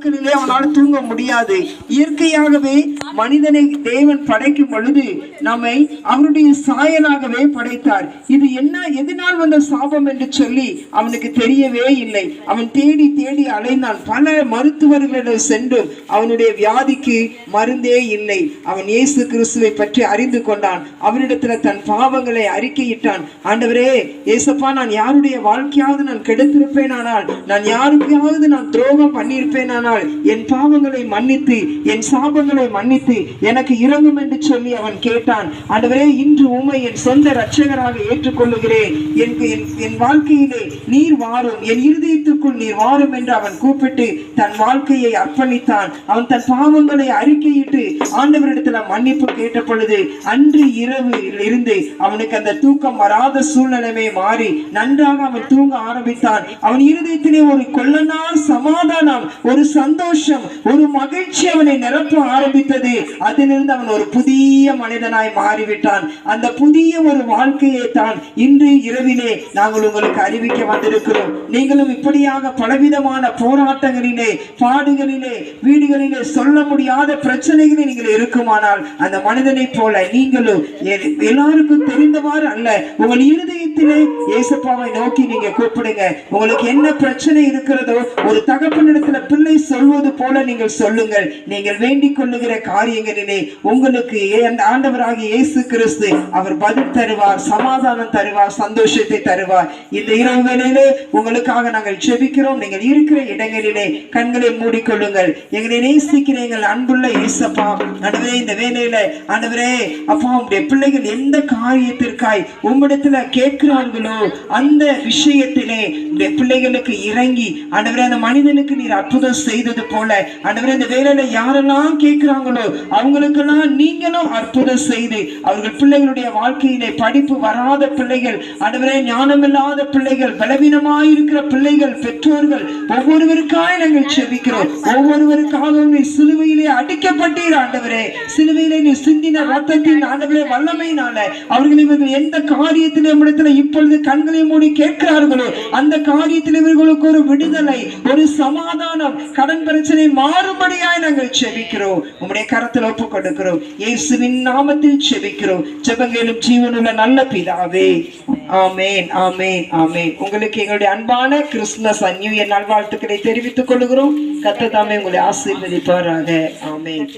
நாட்களிலே அவனால் தூங்க முடியாது. இயற்கையாகவே மனிதனை தேவன் படைக்கும் பொழுது நம்மை அவருடைய சாயலாகவே படைத்தார். இது என்ன எதனால் வந்த சாபம் என்று சொல்லி அவனுக்கு தெரியவே இல்லை. அவன் தேடி தேடி அலைந்தான். பல மருத்துவர்களிடம் சென்றும் அவனுடைய வியாதிக்கு மருந்தே இல்லை. அவன் இயேசு கிறிஸ்துவை பற்றி அறிந்து கொண்டான். அவனிடத்துல தன் பாவங்களை அறிக்கையிட்டான். ஆண்டவரே ஏசப்பா நான் யாருடைய வாழ்க்கையாவது நான் கெடுத்திருப்பேனானால் நான் யாருக்காவது நான் துரோகம் பண்ணியிருப்பேனானால் என் பாவங்களை மன்னித்து என் சாபங்களை மன்னித்து எனக்கு இறங்கும் என்று சொல்லி அவன் கேட்டான். ஆண்டவரே இன்று உம்மை என் சொந்த ரட்சகராக ஏற்றுக்கொள்ளுகிறேன். என் என்- என் வாழ்க்கையிலே நீர் வாரும் என் இருதயத்துக்குள் நீர் வாரும் என்று அவன் கூப்பிட்டு தன் வாழ்க்கையை அர்ப்பணித்தான். அவன் தன் பாவங்களை அறிக்கையிட்டு ஆண்டவரிடத்துல மன்னிப்பு கேட்ட பொழுது அன்று இரவு இருந்து அவனுக்கு அந்த தூக்கம் வராத சூழ்நிலைமை மாறி நன்றாக அவன் தூங்க ஆரம்பித்தான். அவன் இருதயத்திலே ஒரு கொள்ளனார் சமாதானம் ஒரு சந்தோஷம் ஒரு மகிழ்ச்சி அவனை நிரப்ப ஆரம்பித்தது. அதிலிருந்து அவன் ஒரு புதிய மனிதனாய் மாறிவிட்டான். அந்த புதிய ஒரு வாழ்க்கையை தான் இன்று இரவிலே நாங்கள் உங்களுக்கு அறிவிக்க வந்திருக்கிறோம். நீங்களும் இப்படியாக பலவிதமான போராட்டங்களிலே பாடுகளிலே வீடுகளிலே சொல்ல முடியாத பிரச்சனைகளில் நீங்கள் இருக்குமானால் அந்த மனிதனை போல நீங்களும் எல்லாருக்கும் தெரிந்தவாறு அல்ல. உங்கள் இருதயத்திலே ஏசப்பாவை நோக்கி நீங்க கூப்பிடுங்க. உங்களுக்கு என்ன பிரச்சனை இருக்கிறதோ ஒரு தகப்பனிடத்துல பிள்ளை சொல்வது போல நீங்கள் சொல்லுங்கள். நீங்கள் வேண்டிக் கொள்ளுகிற காரியங்களிலே உங்களுக்கு ஏ- அந்த ஆண்டவராகிய இயேசு கிறிஸ்து அவர் பதில் தருவார் சமாதானம் தருவார் சந்தோஷத்தை தருவார். இந்த இரவு வேளையிலே உங்களுக்காக நாங்கள் செபிக்கிறோம் நீங்கள் இருக்கிற இடங்களிலே கண்களை மூடிக்கொள்ளுங்கள். எங்களை நேசிக்கிற எங்கள் அன்புள்ள இயேசப்பா அனுவரே இந்த வேலையில அனுவரே அப்பா உங்களுடைய பிள்ளைகள் எந்த காரியத்திற்காய் உம்மிடத்துல கேட்கிறார்களோ அந்த விஷயத்திலே உடைய பிள்ளைகளுக்கு இறங்கி அனுவரே அந்த மனிதனுக்கு நீர் அற்புதம் செய்தது போல. ஆண்டவரே இந்த வேலையில யாரெல்லாம் கேட்கிறாங்களோ அவங்களுக்கெல்லாம் நீங்களும் அற்புதம் செய்து அவர்கள் பிள்ளைகளுடைய வாழ்க்கையிலே படிப்பு வராத பிள்ளைகள் ஆண்டவரே ஞானமில்லாத பிள்ளைகள் பலவீனமாயிருக்கிற பிள்ளைகள் பெற்றோர்கள் ஒவ்வொருவருக்காக நாங்கள் செவிக்கிறோம் ஒவ்வொருவருக்காகவும் நீ சிலுவையிலே அடிக்கப்பட்டீர் ஆண்டவரே. சிலுவையிலே நீ சிந்தின ரத்தத்தின் ஆண்டவரே வல்லமையினால அவர்கள் இவர்கள் எந்த காரியத்தில் நம்மிடத்துல இப்பொழுது கண்களை மூடி கேட்கிறார்களோ அந்த காரியத்தில் இவர்களுக்கு ஒரு விடுதலை ஒரு சமாதானம் கடன் பிரச்சனை மாறுபடியாய் நாங்கள் செபிக்கிறோம். உம்முடைய கரத்தில் ஒப்பு கொடுக்கிறோம் இயேசுவின் நாமத்தில் செபிக்கிறோம். ஜெபங்களும் ஜீவனுள்ள நல்ல பிதாவே. ஆமேன் ஆமேன் ஆமேன். உங்களுக்கு எங்களுடைய அன்பான கிறிஸ்துமஸ் நியூ என் நல்வாழ்த்துக்களை தெரிவித்துக் கொள்கிறோம். கத்த தாமே உங்களை ஆசீர்வதிப்பாராக. ஆமேன்.